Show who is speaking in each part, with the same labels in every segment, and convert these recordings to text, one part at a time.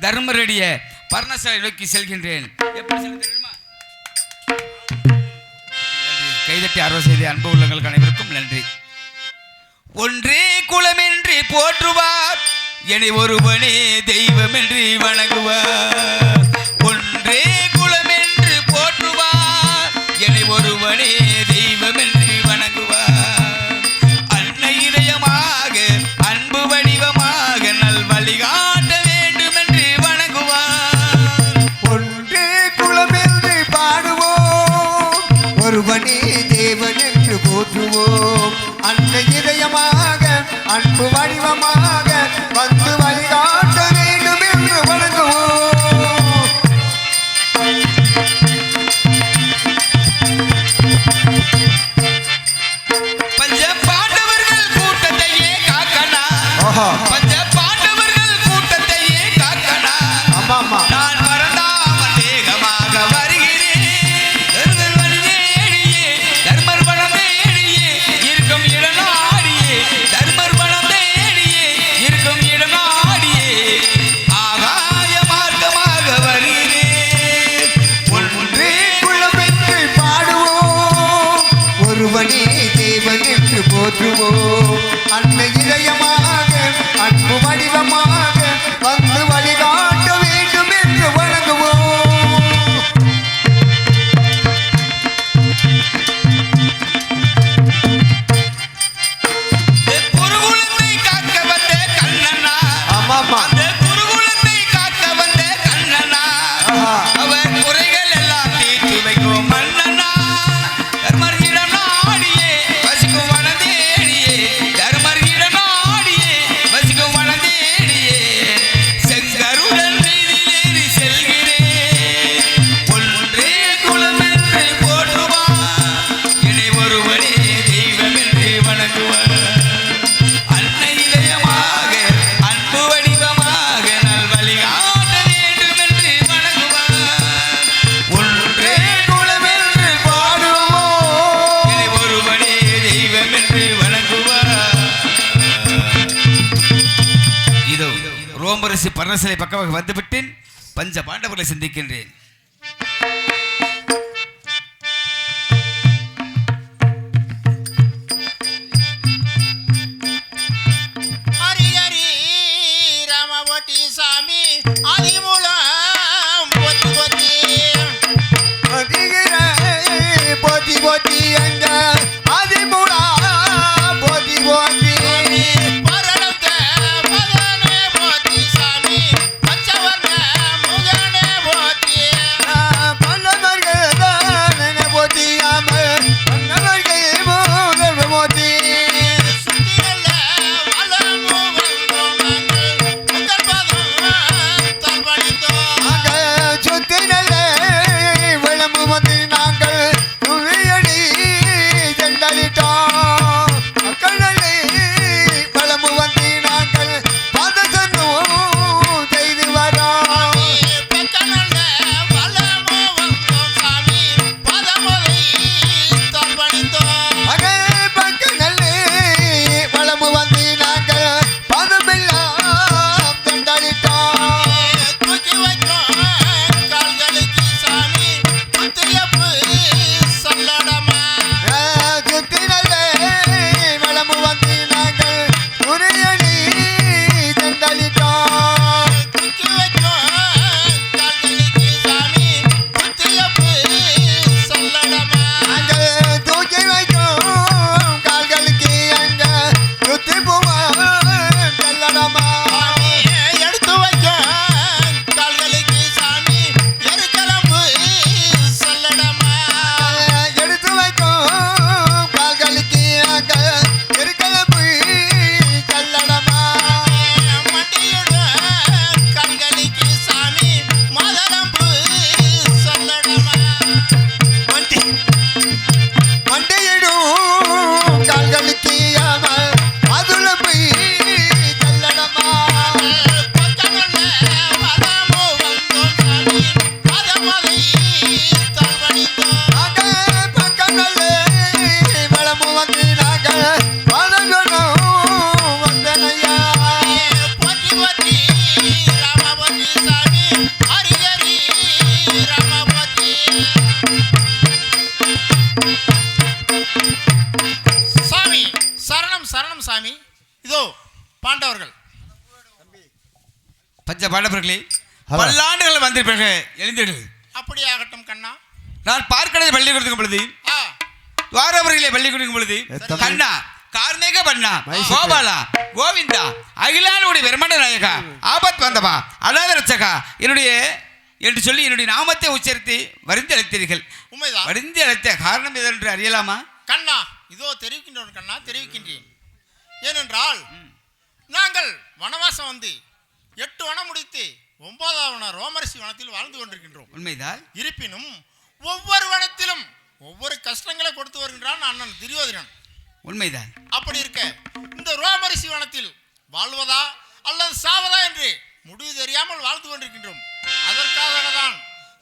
Speaker 1: தர்மரடிய பர்ணசாலை நோக்கி செல்கின்றேன். எப்படி செல்கிறேன் கைதட்டி அருள் செய்த அன்பு உள்ளங்களுக்கு அனைவருக்கும் நன்றி. ஒன்றே குலமின்றி போற்றுவார் என்னை ஒருவனே தெய்வமின்றி வணங்குவார். ஒன்றே
Speaker 2: போற்றுவோம். அன்னை இதயமாக அன்பு வடிவமாக வந்து மாற்றுவோம் அன்பு
Speaker 1: இதயமாக அன்பு வடிவமாக வந்து அரசலை பக்கமாக வந்துவிட்டேன். பஞ்ச பாண்டவர்களை சந்திக்கின்றேன்.
Speaker 2: ஆமா.
Speaker 1: பல்லாண்டுகள் வந்திருப்பீர்கள் எழுந்தீர்கள்.
Speaker 3: அப்படி ஆகட்டும் கண்ணா.
Speaker 1: நான் பார்க்கடை பள்ளி கொடுக்கும் பொழுது துவாரபுரியிலே பள்ளி கொடுக்கும் பொழுது கண்ணா கார்மேக பண்ணா கோபாலா கோவிந்தா அகிலானுடைய பிரம்மண்ட நாயகா ஆபத் வந்தவா அநாத ரட்சகா என்னுடைய என்று சொல்லி என்னுடைய நாமத்தை உச்சரித்து வரிந்து அழைத்தீர்கள்.
Speaker 3: உண்மைதான்.
Speaker 1: வரிந்து அழைத்த காரணம் எதென்று அறியலாமா?
Speaker 3: கண்ணா இதோ தெரிவிக்கின்றோம் கண்ணா தெரிவிக்கின்றேன். ஏனென்றால் நாங்கள் வனவாசம் வந்து எட்டு வனம் முடித்து ஒன்பதாவது வன ரோமரிசி வனத்தில் வாழ்ந்து கொண்டிருக்கின்றோம்.
Speaker 1: உண்மைதான்.
Speaker 3: இருப்பினும் ஒவ்வொரு வனத்திலும் ஒவ்வொரு கஷ்டங்களை கொடுத்து வருகின்றான் அண்ணன் துரியோதனன்.
Speaker 1: உண்மைதான்.
Speaker 3: அப்படி இருக்க இந்த ரோமரிசி வனத்தில் வாழ்வதா அல்லது சாவதா என்று முடிவு தெரியாமல் வாழ்ந்து கொண்டிருக்கின்றோம். அதற்காக தான்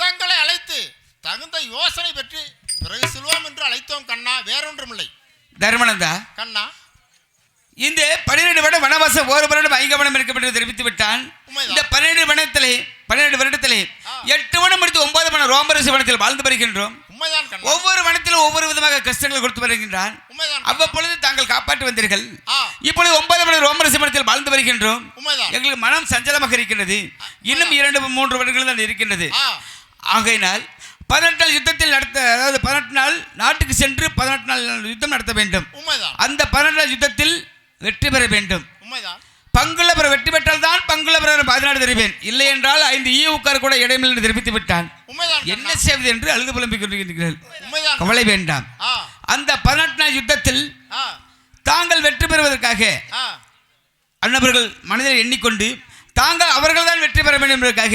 Speaker 3: தங்களை அழைத்து தகுந்த யோசனை பெற்று பிறகு செல்வோம் என்று அழைத்தோம் கண்ணா வேறொன்றுமில்லை.
Speaker 1: தர்மனந்தா.
Speaker 3: கண்ணா
Speaker 1: இந்த பன்னிரண்டு வருடம் வனவாசம் ஒரு வருடம் ஐங்கவனம் இருக்கப்பட்டு தெரிவித்து விட்டான். இந்த பன்னிரண்டு வனத்திலே பன்னிரண்டு வருடத்திலே. எட்டு வனம் எடுத்து ஒன்பது வனம் ரோமரசு வனத்தில் வாழ்ந்து வருகின்றோம். ஒவ்வொரு வனத்திலும் ஒவ்வொரு விதமாக கஷ்டங்கள் கொடுத்து வருகின்றான். அவ்வப்பொழுது தாங்கள் காப்பாற்றி வந்தீர்கள். இப்பொழுது ஒன்பது மணி ரோமரசு வனத்தில் வாழ்ந்து வருகின்றோம். எங்களுக்கு மனம் சஞ்சலமாக இருக்கின்றது. இன்னும் இரண்டு மூன்று வருடங்கள் தான் இருக்கின்றது. ஆகையினால் பதினெட்டு நாள் யுத்தத்தில் நடத்த அதாவது பதினெட்டு நாள் நாட்டுக்கு சென்று பதினெட்டு நாள் யுத்தம் நடத்த வேண்டும். அந்த பதினெட்டு நாள் யுத்தத்தில் வெற்றி பெற வேண்டும்.
Speaker 3: உண்மைதான்.
Speaker 1: பங்குல பிற வெற்றி பெற்றால் தான் பங்குல பிற பதினாடு தெரிவேன். இல்லை என்றால் ஐந்து ஈவுக்கார் கூட இடமில்லை என்று தெரிவித்து விட்டான். என்ன. செய்வது என்று அழுது புலம்பிக் கொண்டிருக்கிறீர்கள். கவலை வேண்டாம். அந்த பதினெட்டு நாள் யுத்தத்தில் தாங்கள் வெற்றி பெறுவதற்காக
Speaker 3: ஆ.
Speaker 1: அன்னவர்கள் மனதில் எண்ணிக்கொண்டு தாங்கள் அவர்கள் தான் வெற்றி பெற வேண்டும் என்பதற்காக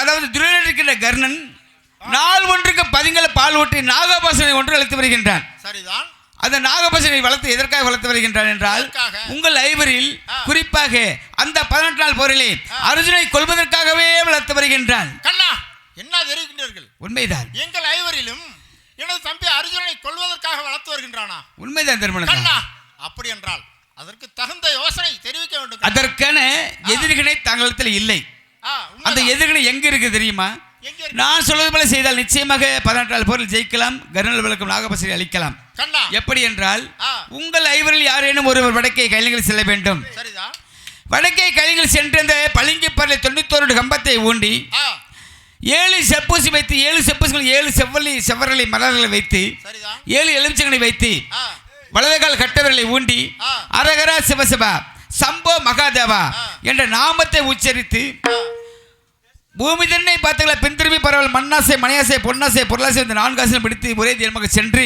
Speaker 1: அதாவது துரியன் இருக்கின்ற கர்ணன் நாள் ஒன்றுக்கு பதிங்களை பால் ஊற்றி நாகபாசனை ஒன்று அழைத்து வருகின்றான்.
Speaker 3: சரிதான்.
Speaker 1: அந்த நாகபாசனை வளர்த்து எதற்காக வளர்த்து வருகின்றான் என்றால்? உங்கள் ஐவரில். குறிப்பாக அந்த பதினெட்டு நாள் போரிலே அர்ஜுனை கொல்வதற்காகவே வளர்த்து வருகின்றான்
Speaker 3: கண்ணா என்ன தெரிவிக்கின்றீர்கள்
Speaker 1: உண்மைதான்
Speaker 3: எங்கள் ஐவரிலும் எனது தம்பி அர்ஜுனனை கொல்வதற்காக வளர்த்து வருகின்றானா
Speaker 1: உண்மைதான் திருமணம்
Speaker 3: கண்ணா அப்படி என்றால் அதற்கு தகுந்த யோசனை தெரிவிக்க வேண்டும்.
Speaker 1: அதற்கான எதிர்கணை தங்களிடத்தில் இல்லை அந்த. எதிர்கணை எங்க இருக்கு தெரியுமா? நான் சொல்வது போல செய்தால் நிச்சயமாக பதினெட்டு நாள் போரில் ஜெயிக்கலாம் கர்ணல் விளக்கம் நாகபாசனை அளிக்கலாம். எப்படி என்றால். உங்கள் ஐவரில் யாரேனும் ஒருவர் வடக்கே கைலங்கள் செல்ல வேண்டும். வடக்கே கைலங்கள் சென்று அந்த பளிங்கு பரலை தொண்ணூத்தோரு கம்பத்தை ஊண்டி ஏழு செப்பூசி வைத்து ஏழு செப்பூசிகள் ஏழு செவ்வல்லி செவ்வரலை மலர்களை வைத்து ஏழு எலுமிச்சங்களை வைத்து வலதுகால் கட்டவர்களை ஊண்டி. அரகரா சிவசிவா சம்போ மகாதேவா. என்ற நாமத்தை உச்சரித்து பூமி தன்னை பார்த்துக்கள பின்திரும்பி பரவல். மண்ணாசை மணியாசை பொன்னாசை பொருளாசை இந்த நான்காசனம் பிடித்து ஒரே தீர்மாக சென்று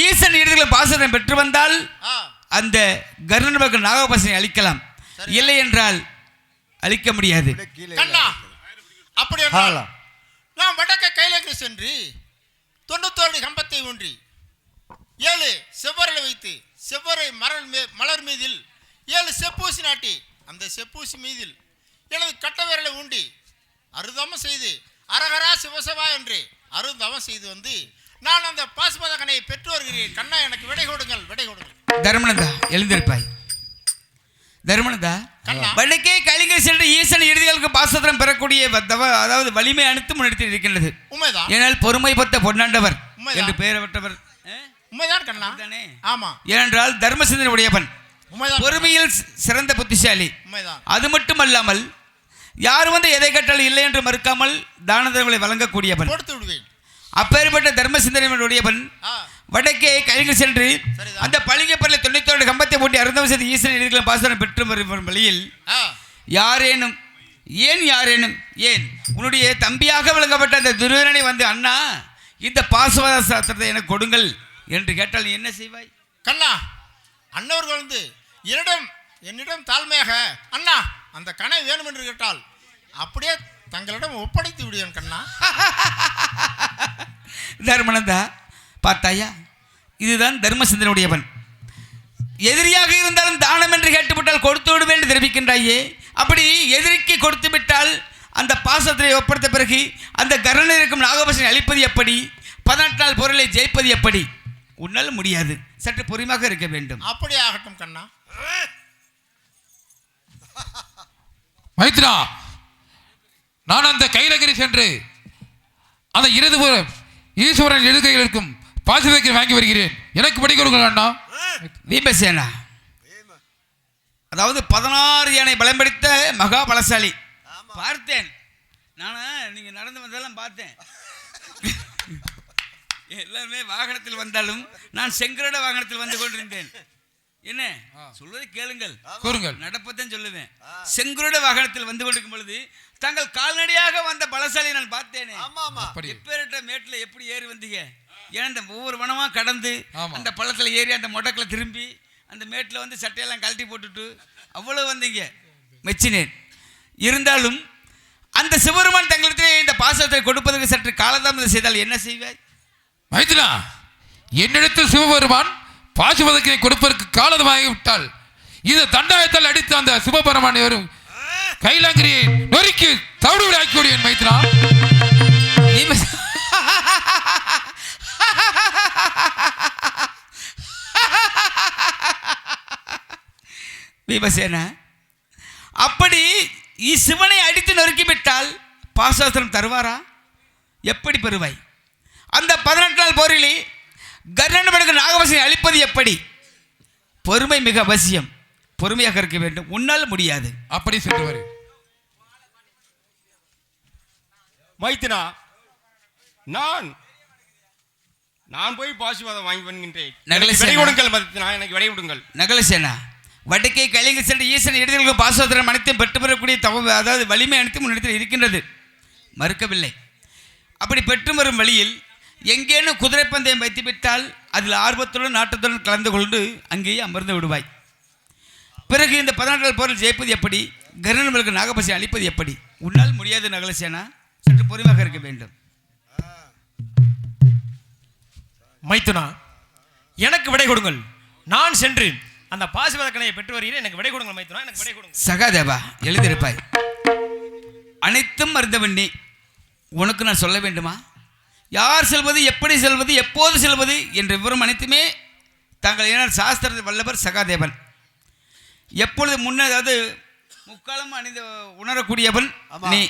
Speaker 1: ஈசன் இடத்துல பாசனம் பெற்று வந்தால்
Speaker 3: ஆ.
Speaker 1: அந்த கர்ணன் நாகபாசனை அளிக்கலாம்
Speaker 3: சரி.
Speaker 1: இல்லை என்றால் அளிக்க முடியாது.
Speaker 3: கண்ணா அப்படி. நாம் வடக்க கைலக்கு சென்று தொண்ணூத்தோடு கம்பத்தை ஊன்றி ஏழு செவ்வரலை வைத்து செவ்வரை மரல் மே மலர் மீதில் ஏழு செப்பூசி நாட்டி அந்த செப்பூசி மீதில் எனது கட்டவிரலை ஊண்டி அருதமம் செய்து அரகரா சிவசவா என்று அருந்தவம் செய்து வந்து நான் அந்த பாசுபதகனை பெற்று வருகிறேன் கண்ணா எனக்கு விடை கொடுங்கள் விடை கொடுங்கள்.
Speaker 1: தர்மனந்தா எழுந்திருப்பாய். தர்மனந்தா. வடக்கே கலிங்க சென்று ஈசன் இறுதிகளுக்கு பாசத்திரம் பெறக்கூடிய அதாவது வலிமை அனைத்து முன்னெடுத்து இருக்கின்றது.
Speaker 3: உண்மைதான்
Speaker 1: ஏனால் பொறுமை பத்த பொன்னாண்டவர். என்று பெயர் பெற்றவர். ஆ?
Speaker 3: உண்மைதான் கண்ணா.
Speaker 1: அப்படித்தானே?
Speaker 3: ஆமா.
Speaker 1: ஏனென்றால் தர்மசிந்தன் உடையவன் பொறுமையில் சிறந்த புத்திசாலி. அது மட்டுமல்லாமல் யார் வந்து எதை கட்டாலும் இல்லை என்று மறுக்காமல் தான தர்மங்களை வழங்கக்கூடியவன்.
Speaker 3: கொடுத்து விடுவேன்.
Speaker 1: அப்பேற்பட்ட தர்ம சிந்தனையுடையவன் வடக்கே கலிங்க சென்று. அந்த பளிங்கப்பள்ளி தொண்ணூத்தோடு கம்பத்தை போட்டி அருந்தவ செய்து ஈசன் இருக்கிற பாசனம் பெற்று வரும் வழியில் யாரேனும் ஏன் யாரேனும் ஏன்? உன்னுடைய தம்பியாக விளங்கப்பட்ட அந்த துருவரனை வந்து அண்ணா இந்த பாசுவாத சாஸ்திரத்தை எனக்கு கொடுங்கள் என்று கேட்டால் நீ என்ன செய்வாய்?
Speaker 3: கண்ணா அன்னவர்கள் வந்து என்னிடம் என்னிடம் தாழ்மையாக அண்ணா அந்த கனை வேணும் என்று கேட்டால் அப்படியே தங்களிடம் ஒப்படைத்து விடுவேன் கண்ணா.
Speaker 1: தர்மனந்தா பார்த்தாயா? இதுதான் தர்ம சிந்தனுடையவன் எதிரியாக இருந்தாலும் தானம் என்று கேட்டுவிட்டால் கொடுத்து விடுவேன் என்று தெரிவிக்கின்றாயே. அப்படி எதிரிக்கு கொடுத்து விட்டால் அந்த பாசத்தை ஒப்படைத்த பிறகு அந்த கருணை இருக்கும் நாகபசனை அழிப்பது எப்படி? பதினெட்டு நாள் பொருளை ஜெயிப்பது எப்படி? உன்னால் முடியாது. சற்று பொறுமையாக இருக்க வேண்டும்.
Speaker 3: அப்படி ஆகட்டும் கண்ணா.
Speaker 4: மைத்ரா நான் அந்த கைலகிரி சென்று அந்த இருதுபுறம் ஈஸ்வரன் எழுகையில் இருக்கும் பாசிதைக்கு வாங்கி வருகிறேன். எனக்கு படி கொடுங்க அண்ணா.
Speaker 1: வீபசேனா அதாவது பதினாறு யானை பலம்படித்த மகா பலசாலி. பார்த்தேன். நான் நீங்க நடந்து வந்ததெல்லாம் பார்த்தேன். எல்லாருமே வாகனத்தில் வந்தாலும் நான் செங்கரோட வாகனத்தில் வந்து கொண்டிருந்தேன். என்ன? சொல்வதை கேளுங்கள்.
Speaker 4: கூறுங்கள்.
Speaker 1: நடப்பதான் சொல்லுவேன். செங்குருட வாகனத்தில் வந்து கொண்டிருக்கும் பொழுது தங்கள் கால்நடையாக வந்த பலசாலியை நான் பார்த்தேனே. எப்பேரிட்ட மேட்டில் எப்படி ஏறி வந்தீங்க? ஏன் இந்த ஒவ்வொரு வனமா கடந்து. அந்த பள்ளத்துல ஏறி அந்த மொடக்கில் திரும்பி அந்த மேட்டில் வந்து சட்டையெல்லாம் கழட்டி போட்டுட்டு அவ்வளவு வந்தீங்க. மெச்சினேன். இருந்தாலும் அந்த சிவருமான் தங்களிடத்தில் இந்த பாசத்தை கொடுப்பதற்கு சற்று காலதாமதம் செய்தால் என்ன செய்வாய்?
Speaker 4: மைதிலா என்னிடத்தில் சிவபெருமான் பாசுபதத்தினை கொடுப்பதற்கு காலதமாகிவிட்டால் இந்த தண்டாயத்தால் அடித்து அந்த சிவபெருமான் வரும் கைலாங்கிரியை நொறுக்கி தவிடு ஆக்கி என் மைத்திலா
Speaker 1: பீமசேன அப்படி இ- சிவனை அடித்து நொறுக்கிவிட்டால் பாசாஸ்திரம் தருவாரா? எப்படி பெறுவாய்? அந்த பதினெட்டு நாள் போரிலே கர்ணனுக்கு நாகவசனை அளிப்பது எப்படி? பொறுமை மிக அவசியம். பொறுமையாக இருக்க வேண்டும். உன்னால் முடியாது.
Speaker 4: அப்படி சென்று வரு
Speaker 5: மைத்தினா நான் நான் போய் பாசுவாதம் வாங்கி வருகின்றேன்
Speaker 1: நகலை
Speaker 5: விடை
Speaker 1: சேனா.
Speaker 5: கொடுங்கள் மைத்தினா எனக்கு விடை கொடுங்கள்.
Speaker 1: நகலசேனா? வடக்கே கலிங்க சென்ற ஈசன் இடத்திற்கு பாசோதரம் அனைத்தும் பெற்று பெறக்கூடிய தவ அதாவது வலிமை அனைத்தும் உன்னிடத்தில் இருக்கின்றது. மறுக்கவில்லை. அப்படி பெற்று வரும் வழியில் எங்கேனும் குதிரை பந்தயம் வைத்துவிட்டால் அதில் ஆர்வத்துடன் நாட்டத்துடன் கலந்து கொண்டு அங்கேயே அமர்ந்து விடுவாய். பிறகு இந்த நாள் போரில் ஜெயிப்பது எப்படி? கருணர்களுக்கு நாகபசி அளிப்பது எப்படி? உன்னால் முடியாது நகலசேனா? சற்று பொறுமையாக இருக்க வேண்டும்.
Speaker 6: மைத்துனா எனக்கு விடை கொடுங்கள். நான் சென்று அந்த பாசுபதக்கனையை பெற்று வருகிறேன். எனக்கு விடை கொடுங்கள் மைத்துனா எனக்கு விடை கொடுங்கள்.
Speaker 1: சகாதேவா எழுதியிருப்பாய். அனைத்தும் அறிந்தவன் நீ. உனக்கு நான் சொல்ல வேண்டுமா? யார் செல்வது எப்படி செல்வது எப்போது செல்வது என்ற விவரம் அனைத்துமே தாங்கள் ஏனால் சாஸ்திர வல்லவர் சகாதேவன். எப்பொழுது முன்ன அதாவது முக்காலம் அணிந்து உணரக்கூடியவன். நீ.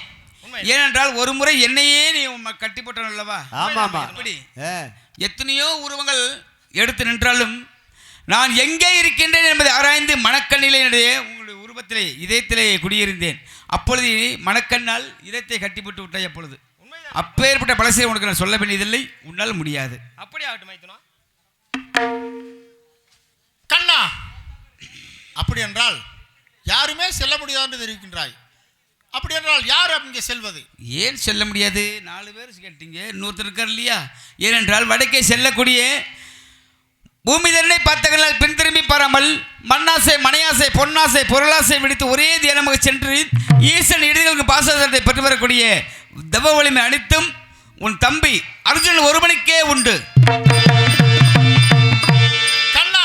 Speaker 1: ஏனென்றால் ஒரு முறை என்னையே நீ கட்டி போட்டவன் அல்லவா?
Speaker 2: ஆமா ஆமா.
Speaker 1: எப்படி? எத்தனையோ உருவங்கள் எடுத்து நின்றாலும் நான் எங்கே இருக்கின்றேன் என்பதை ஆராய்ந்து மணக்கண்ணிலே என்னுடைய உங்களுடைய உருவத்திலே இதயத்திலே குடியிருந்தேன். அப்பொழுது மணக்கண்ணால் இதயத்தை கட்டிப்பட்டு விட்டாய் அப்பொழுது.
Speaker 6: உண்மைதான்
Speaker 1: அப்பேற்பட்ட பழசை உனக்கு நான் சொல்ல வேண்டியதில்லை. உன்னால் முடியாது.
Speaker 6: அப்படி ஆகட்டும் மைத்துனா.
Speaker 3: கண்ணா அப்படி என்றால் யாருமே செல்ல முடியாது என்று தெரிவிக்கின்றாய். அப்படி என்றால் யார் அங்கே செல்வது?
Speaker 1: ஏன் செல்ல முடியாது? நாலு பேர் கேட்டீங்க. இன்னொருத்தர் இருக்கார் இல்லையா? ஏனென்றால் வடக்கே செல்லக்கூடிய பூமி தன்னை பார்த்தகளால் பின் திரும்பி பாராமல் மண்ணாசை மனையாசை பொன்னாசை பொருளாசை விடுத்து ஒரே தியானமாக சென்று ஈசன் இறுதிகளுக்கு பாசத்தை பெற்று வரக்கூடிய தவ வலிமை அனைத்தும் உன் தம்பி அர்ஜுனன் ஒருவனுக்கே உண்டு.
Speaker 3: கண்ணா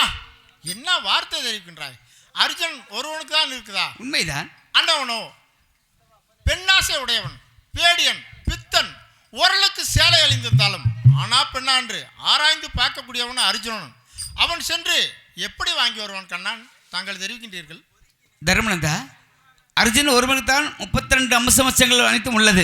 Speaker 3: என்ன வார்த்தை தெரிவிக்கின்றாய்? அர்ஜுன் ஒருவனுக்கு தான் இருக்குதா?
Speaker 1: உண்மைதான்.
Speaker 3: அண்டவனோ பெண்ணாசை உடையவன் பேடியன் பித்தன் உரலுக்கு சேலை அழிந்திருந்தாலும் ஆனா பெண்ணான்று ஆராய்ந்து பார்க்கக்கூடியவன் அர்ஜுனன். அவன் சென்று எப்படி வாங்கி வருவான் கண்ணான் தாங்கள் தெரிவிக்கின்றீர்கள்.
Speaker 1: தர்மனந்தா அர்ஜுன் ஒருவனுக்கு தான் முப்பத்தி ரெண்டு அம்சமச்சங்கள் அனைத்தும் உள்ளது.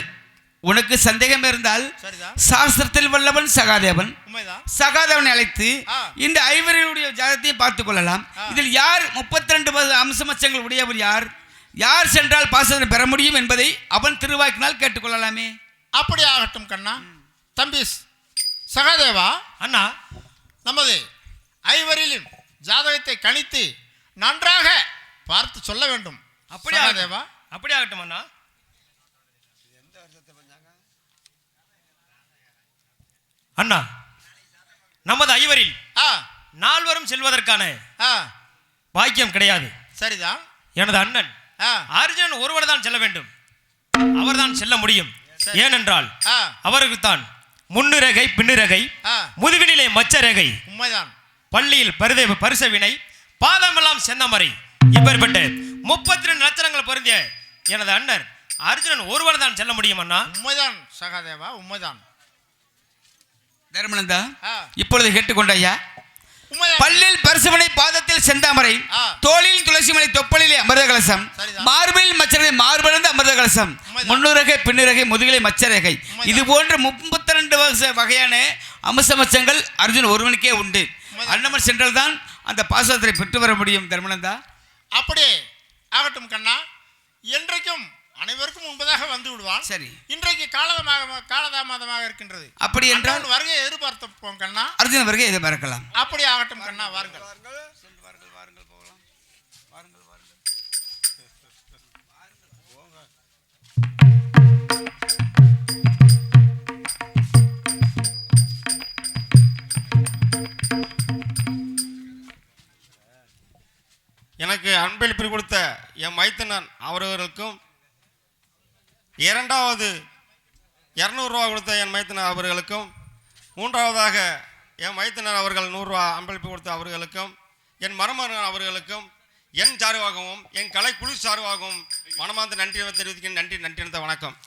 Speaker 1: உனக்கு சந்தேகம் இருந்தால்
Speaker 3: சரிதான்
Speaker 1: சாஸ்திரத்தில் வல்லவன் சகாதேவன்.
Speaker 3: உண்மைதான்
Speaker 1: சகாதேவனை அழைத்து. இந்த ஐவருடைய ஜாதத்தையும் பார்த்துக் கொள்ளலாம். இதில் யார் முப்பத்தி ரெண்டு அம்சமச்சங்கள் உடையவர் யார்? யார் சென்றால் பாசனை பெற முடியும் என்பதை அவன் திருவாக்கினால் கேட்டுக்கொள்ளலாமே
Speaker 3: அப்படி ஆகட்டும் கண்ணா. தம்பி சகாதேவா?
Speaker 6: அண்ணா.
Speaker 3: நமது ஐவரிலும் ஜாதகத்தை கணித்து நன்றாக பார்த்து சொல்ல வேண்டும்.
Speaker 6: அப்படி
Speaker 3: சகாதேவா?
Speaker 6: ஆகட்டும் அப்படி ஆகட்டும் அண்ணா. அண்ணா நமது ஐவரில்
Speaker 3: ஆ.
Speaker 6: நால்வரும் செல்வதற்கான பாக்கியம் கிடையாது.
Speaker 3: சரிதான்
Speaker 6: எனது அண்ணன் அர்ஜுனன் ஒருவர் தான் செல்ல வேண்டும். அவர்தான் செல்ல முடியும். ஏனென்றால் அவருக்கு தான் முன்னிறகை பின்னிறகை முதுகினிலே மச்சரகை
Speaker 3: உண்மைதான்.
Speaker 6: பள்ளியில் பருதை பரிசவினை பாதமெல்லாம் சென்னமரை இப்பேற்பட்ட முப்பத்தி ரெண்டு நட்சத்திரங்கள் பொருந்திய எனது அண்ணன் அர்ஜுனன் ஒருவர் தான் செல்ல முடியும் அண்ணா.
Speaker 3: உண்மைதான் சகாதேவா உண்மைதான்.
Speaker 1: தர்மனந்தா
Speaker 3: ஆ
Speaker 1: இப்பொழுது கேட்டுக்கொண்டாயா
Speaker 3: உண்மைதான்
Speaker 1: பல்லில் பரிசுமனை பாதத்தில் செந்தாமரை. தோளில் துளசிமலை தொப்பலிலே அமிர்த கலசம். மார்பில் மச்சரகை மார்பளந்த அமிர்த கலசம். முன்னுரகை பின்னுரகை முதுகிலை மச்சரகை. இது போன்ற முப்பத்தி ரெண்டு வகையான அம்சமச்சங்கள் அர்ஜுன் ஒருவனுக்கே உண்டு. அன்னமன் சென்றால் தான் அந்த பாசத்தை பெற்று வர முடியும் தர்மனந்தா
Speaker 3: அப்படியே ஆகட்டும் கண்ணா என்றைக்கும் அனைவருக்கும் முன்பதாக வந்து விடுவான்.
Speaker 1: சரி.
Speaker 3: இன்றைக்கு காலதமாக காலதாமதமாக இருக்கின்றது.
Speaker 1: அப்படி என்றால்
Speaker 3: வருகையை எதிர்பார்த்தோம் கண்ணா.
Speaker 1: அர்ஜுன வருகை எதிர்பார்க்கலாம்.
Speaker 3: அப்படி ஆகட்டும் கண்ணா வாருங்கள்.
Speaker 5: எனக்கு அன்பளிப்பு கொடுத்த என் மைத்தனன் அவர்களுக்கும் இரண்டாவது இரநூறுவா கொடுத்த என் மைத்தனர் அவர்களுக்கும் மூன்றாவதாக என் மைத்தனர் அவர்கள் நூறுரூவா அன்பளிப்பு கொடுத்த அவர்களுக்கும் என் மருமகன் அவர்களுக்கும் என் சார்பாகவும் என் கலைக்குழு சார்பாகவும் மனமார்ந்த நன்றி தெரிவிக்கிறேன் நன்றி நன்றி வணக்கம்